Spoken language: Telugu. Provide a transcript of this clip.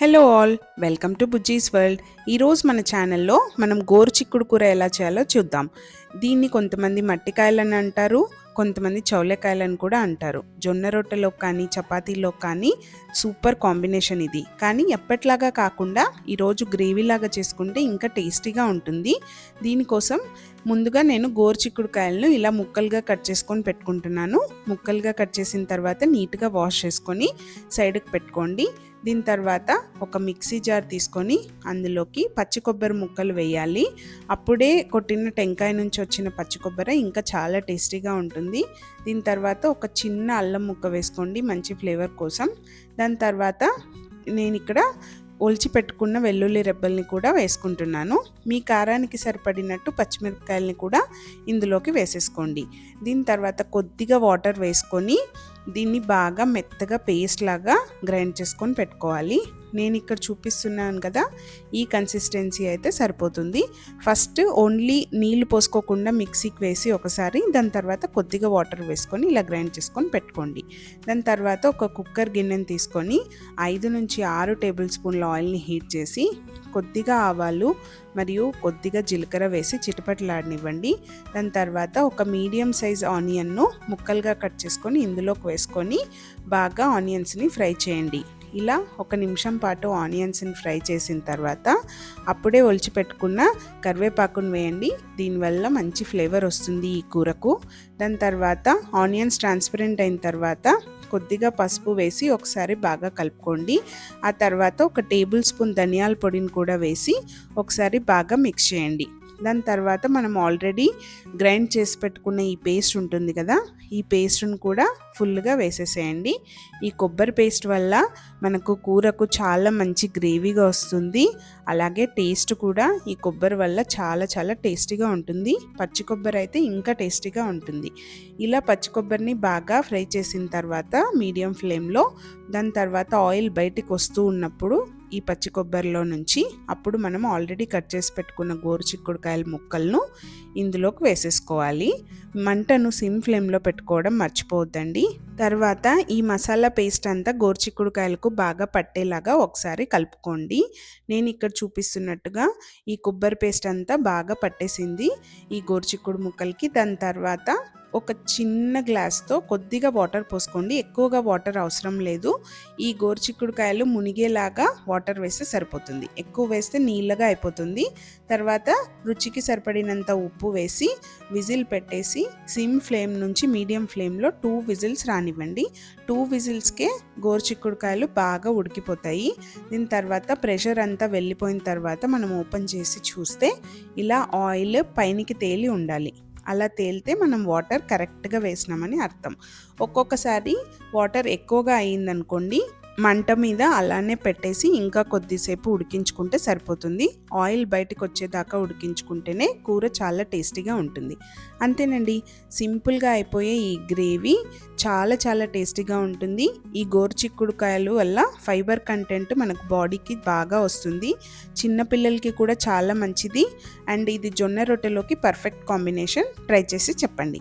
Hello all welcome to Bujji's world ఈరోజు మన ఛానల్లో మనం గోరుచిక్కుడు కూర ఎలా చేయాలో చూద్దాం. దీన్ని కొంతమంది మట్టికాయలని అంటారు కొంతమంది చౌలకాయలని కూడా అంటారు. జొన్న రొట్టెలో కానీ చపాతీలో కానీ సూపర్ కాంబినేషన్ ఇది. కానీ ఎప్పట్లాగా కాకుండా ఈరోజు గ్రేవీలాగా చేసుకుంటే ఇంకా టేస్టీగా ఉంటుంది. దీనికోసం ముందుగా నేను గోరుచిక్కుడుకాయలను ఇలా ముక్కలుగా కట్ చేసుకొని పెట్టుకుంటున్నాను. ముక్కలుగా కట్ చేసిన తర్వాత నీట్గా వాష్ చేసుకొని సైడ్కి పెట్టుకోండి. దీని తర్వాత ఒక మిక్సీ జార్ తీసుకొని అందులోకి పచ్చి కొబ్బరి ముక్కలు వేయాలి. అప్పుడే కొట్టిన టెంకాయ నుంచి వచ్చిన పచ్చి కొబ్బరి ఇంకా చాలా టేస్టీగా ఉంటుంది. దీని తర్వాత ఒక చిన్న అల్లం ముక్క వేసుకోండి మంచి ఫ్లేవర్ కోసం. దాని తర్వాత నేను ఇక్కడ ఒలిచిపెట్టుకున్న వెల్లుల్లి రెబ్బల్ని కూడా వేసుకుంటున్నాను. మీ కారానికి సరిపడినట్టు పచ్చిమిరపకాయలని కూడా ఇందులోకి వేసేసుకోండి. దీని తర్వాత కొద్దిగా వాటర్ వేసుకొని దీన్ని బాగా మెత్తగా పేస్ట్ లాగా గ్రైండ్ చేసుకొని పెట్టుకోవాలి. నేను ఇక్కడ చూపిస్తున్నాను కదా ఈ కన్సిస్టెన్సీ అయితే సరిపోతుంది. ఫస్ట్ ఓన్లీ నీళ్ళు పోసుకోకుండా మిక్సీకి వేసి ఒకసారి దాని తర్వాత కొద్దిగా వాటర్ వేసుకొని ఇలా గ్రైండ్ చేసుకొని పెట్టుకోండి. దాని తర్వాత ఒక కుక్కర్ గిన్నెని తీసుకొని ఐదు నుంచి ఆరు టేబుల్ స్పూన్ల ఆయిల్ని హీట్ చేసి కొద్దిగా ఆవాలు మరియు కొద్దిగా జీలకర్ర వేసి చిటపట్లాడనివ్వండి. దాని తర్వాత ఒక మీడియం సైజ్ ఆనియన్ను ముక్కలుగా కట్ చేసుకొని ఇందులోకి వేసుకొని బాగా ఆనియన్స్ని ఫ్రై చేయండి. ఇలా ఒక నిమిషం పాటు ఆనియన్స్ని ఫ్రై చేసిన తర్వాత అప్పుడే ఒలిచిపెట్టుకున్న కరివేపాకును వేయండి. దీనివల్ల మంచి ఫ్లేవర్ వస్తుంది ఈ కూరకు. దాని తర్వాత ఆనియన్స్ ట్రాన్స్పరెంట్ అయిన తర్వాత కొద్దిగా పసుపు వేసి ఒకసారి బాగా కలుపుకోండి. ఆ తర్వాత ఒక టేబుల్ స్పూన్ ధనియాల పొడిని కూడా వేసి ఒకసారి బాగా మిక్స్ చేయండి. దాని తర్వాత మనం ఆల్రెడీ గ్రైండ్ చేసి పెట్టుకున్న ఈ పేస్ట్ ఉంటుంది కదా ఈ పేస్ట్ను కూడా ఫుల్గా వేసేసేయండి. ఈ కొబ్బరి పేస్ట్ వల్ల మనకు కూరకు చాలా మంచి గ్రేవీగా వస్తుంది. అలాగే టేస్ట్ కూడా ఈ కొబ్బరి వల్ల చాలా చాలా టేస్టీగా ఉంటుంది. పచ్చి కొబ్బరి అయితే ఇంకా టేస్టీగా ఉంటుంది. ఇలా పచ్చి కొబ్బరిని బాగా ఫ్రై చేసిన తర్వాత మీడియం ఫ్లేమ్లో దాని తర్వాత ఆయిల్ బయటికి వస్తూ ఉన్నప్పుడు ఈ పచ్చి కొబ్బరిలో నుంచి అప్పుడు మనం ఆల్రెడీ కట్ చేసి పెట్టుకున్న గోరు చిక్కుడుకాయల ముక్కలను ఇందులోకి వేసేసుకోవాలి. మంటను సిమ్ ఫ్లేమ్లో పెట్టుకోవడం మర్చిపోవద్దండి. తర్వాత ఈ మసాలా పేస్ట్ అంతా గోరుచిక్కుడుకాయలకు బాగా పట్టేలాగా ఒకసారి కలుపుకోండి. నేను ఇక్కడ చూపిస్తున్నట్టుగా ఈ కొబ్బరి పేస్ట్ అంతా బాగా పట్టేసింది. ఈ గోరుచిక్కుడు ముక్కలకి దాని తర్వాత ఒక చిన్న గ్లాస్తో కొద్దిగా వాటర్ పోసుకోండి. ఎక్కువగా వాటర్ అవసరం లేదు. ఈ గోరుచిక్కుడుకాయలు మునిగేలాగా వాటర్ వేస్తే సరిపోతుంది. ఎక్కువ వేస్తే నీళ్ళగా అయిపోతుంది. తర్వాత రుచికి సరిపడినంత ఉప్పు వేసి విజిల్ పెట్టేసి సిమ్ ఫ్లేమ్ నుంచి మీడియం ఫ్లేమ్లో టూ విజిల్స్ రానివ్వండి. టూ విజిల్స్కే గోరుచిక్కుడుకాయలు బాగా ఉడికిపోతాయి. దీని తర్వాత ప్రెషర్ అంతా వెళ్ళిపోయిన తర్వాత మనం ఓపెన్ చేసి చూస్తే ఇలా ఆయిల్ పైనికి తేలి ఉండాలి. అలా తేలితే మనం వాటర్ కరెక్ట్గా వేసినామని అర్థం. ఒక్కొక్కసారి వాటర్ ఎక్కువగా అయిందనుకోండి మంట మీద అలానే పెట్టేసి ఇంకా కొద్దిసేపు ఉడికించుకుంటే సరిపోతుంది. ఆయిల్ బయటకు వచ్చేదాకా ఉడికించుకుంటేనే కూర చాలా టేస్టీగా ఉంటుంది. అంతేనండి సింపుల్గా అయిపోయే ఈ గ్రేవీ చాలా చాలా టేస్టీగా ఉంటుంది. ఈ గోరుచిక్కుడుకాయలు వల్ల ఫైబర్ కంటెంట్ మనకు బాడీకి బాగా వస్తుంది. చిన్నపిల్లలకి కూడా చాలా మంచిది. అండ్ ఇది జొన్న రొట్టెలోకి పర్ఫెక్ట్ కాంబినేషన్ ట్రై చేసి చెప్పండి.